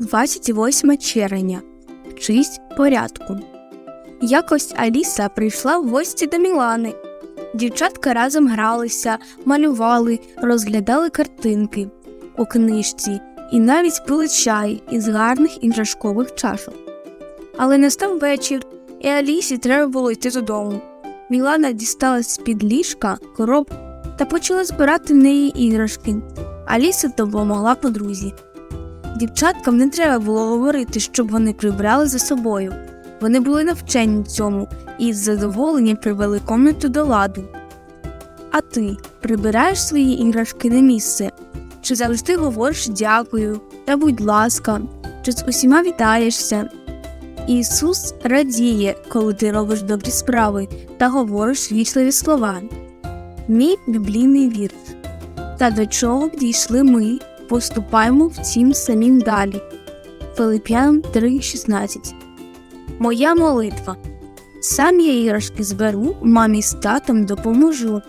28 червня. В честь порядку. Якось Аліса прийшла в гості до Мілани. Дівчатка разом гралися, малювали, розглядали картинки у книжці і навіть пили чай із гарних іграшкових чашок. Але настав вечір, і Алісі треба було йти додому. Мілана дістала з-під ліжка коробку та почала збирати в неї іграшки. Аліса допомогла подрузі. Дівчаткам не треба було говорити, щоб вони прибрали за собою. Вони були навчені цьому і з задоволенням привели комнату до ладу. А ти прибираєш свої іграшки на місце? Чи завжди говориш дякую та будь ласка, чи з усіма вітаєшся? Ісус радіє, коли ти робиш добрі справи та говориш вічливі слова. Мій біблійний вірш. Та до чого дійшли ми, поступаємо втім самім далі. Филип'ян 3,16 Моя молитва. Сам я іграшки зберу, мамі з татом допоможу.